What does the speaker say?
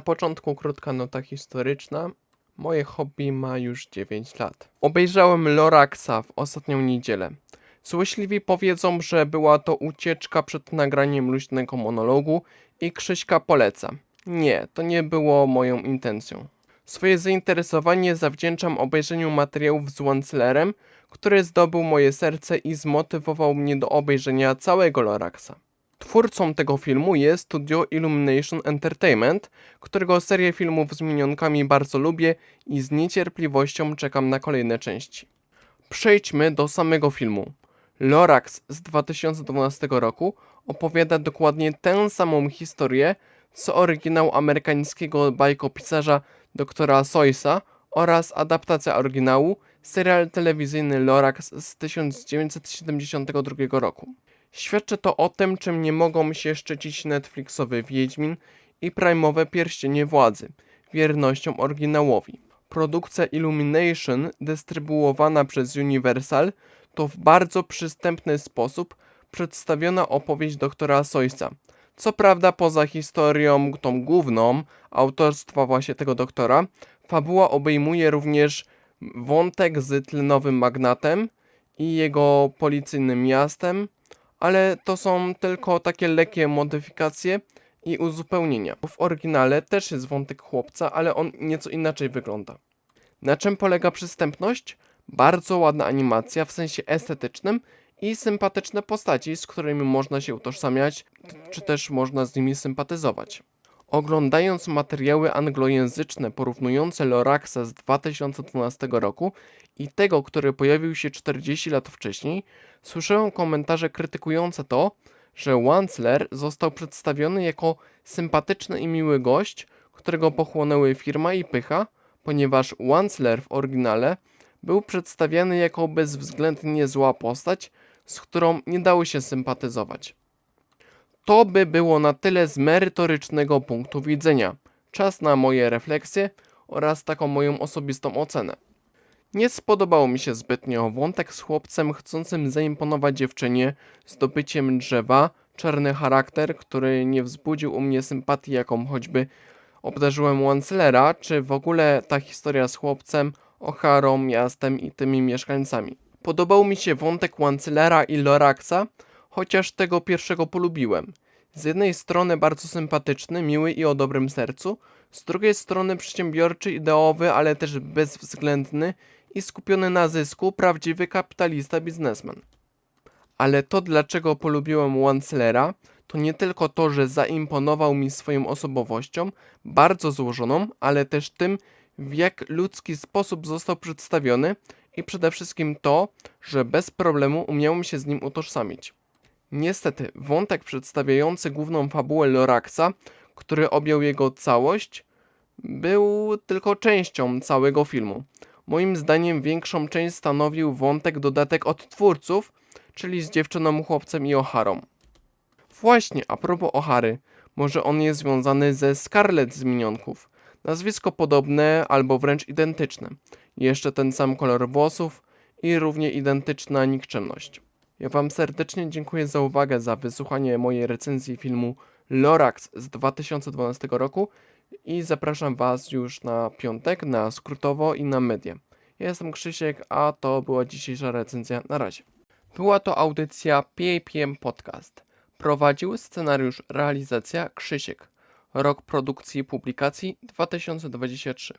początku krótka nota historyczna. Moje hobby ma już 9 lat. Obejrzałem Loraxa w ostatnią niedzielę. Złośliwi powiedzą, że była to ucieczka przed nagraniem luźnego monologu i Krzyśka poleca. Nie, to nie było moją intencją. Swoje zainteresowanie zawdzięczam obejrzeniu materiałów z Wanclerem, który zdobył moje serce i zmotywował mnie do obejrzenia całego Loraxa. Twórcą tego filmu jest studio Illumination Entertainment, którego serię filmów z minionkami bardzo lubię i z niecierpliwością czekam na kolejne części. Przejdźmy do samego filmu. Lorax z 2012 roku opowiada dokładnie tę samą historię, co oryginał amerykańskiego bajkopisarza doktora Soysa oraz adaptacja oryginału, serial telewizyjny Lorax z 1972 roku. Świadczy to o tym, czym nie mogą się szczycić Netflixowy Wiedźmin i Prime'owe Pierścienie Władzy, wiernością oryginałowi. Produkcja Illumination, dystrybuowana przez Universal, to w bardzo przystępny sposób przedstawiona opowieść doktora Soysa. Co prawda poza historią tą główną, autorstwa właśnie tego doktora, fabuła obejmuje również wątek z tlenowym magnatem i jego policyjnym miastem, ale to są tylko takie lekkie modyfikacje i uzupełnienia. W oryginale też jest wątek chłopca, ale on nieco inaczej wygląda. Na czym polega przystępność? Bardzo ładna animacja w sensie estetycznym i sympatyczne postaci, z którymi można się utożsamiać, czy też można z nimi sympatyzować. Oglądając materiały anglojęzyczne porównujące Loraxa z 2012 roku i tego, który pojawił się 40 lat wcześniej, słyszałem komentarze krytykujące to, że Wansler został przedstawiony jako sympatyczny i miły gość, którego pochłonęły firma i pycha, ponieważ Wansler w oryginale był przedstawiany jako bezwzględnie zła postać, z którą nie dało się sympatyzować. To by było na tyle z merytorycznego punktu widzenia. Czas na moje refleksje oraz taką moją osobistą ocenę. Nie spodobał mi się zbytnio wątek z chłopcem chcącym zaimponować dziewczynie zdobyciem drzewa, czarny charakter, który nie wzbudził u mnie sympatii, jaką choćby obdarzyłem Wanclera, czy w ogóle ta historia z chłopcem, Ocharą, miastem i tymi mieszkańcami. Podobał mi się wątek Wanclera i Loraxa, chociaż tego pierwszego polubiłem. Z jednej strony bardzo sympatyczny, miły i o dobrym sercu, z drugiej strony przedsiębiorczy, ideowy, ale też bezwzględny i skupiony na zysku, prawdziwy kapitalista biznesmen. Ale to, dlaczego polubiłem Wanclera, to nie tylko to, że zaimponował mi swoją osobowością, bardzo złożoną, ale też tym, w jak ludzki sposób został przedstawiony i przede wszystkim to, że bez problemu umiałem się z nim utożsamić. Niestety, wątek przedstawiający główną fabułę Loraxa, który objął jego całość, był tylko częścią całego filmu. Moim zdaniem większą część stanowił wątek dodatek od twórców, czyli z dziewczyną, chłopcem i Ocharą. Właśnie, a propos Ochary, może on jest związany ze Scarlett z Minionków. Nazwisko podobne albo wręcz identyczne. Jeszcze ten sam kolor włosów i równie identyczna nikczemność. Ja Wam serdecznie dziękuję za uwagę, za wysłuchanie mojej recenzji filmu Lorax z 2012 roku i zapraszam Was już na piątek na skrótowo i na media. Ja jestem Krzysiek, a to była dzisiejsza recenzja. Na razie. Była to audycja PAPM Podcast. Prowadził scenariusz realizacja Krzysiek. Rok produkcji publikacji 2023.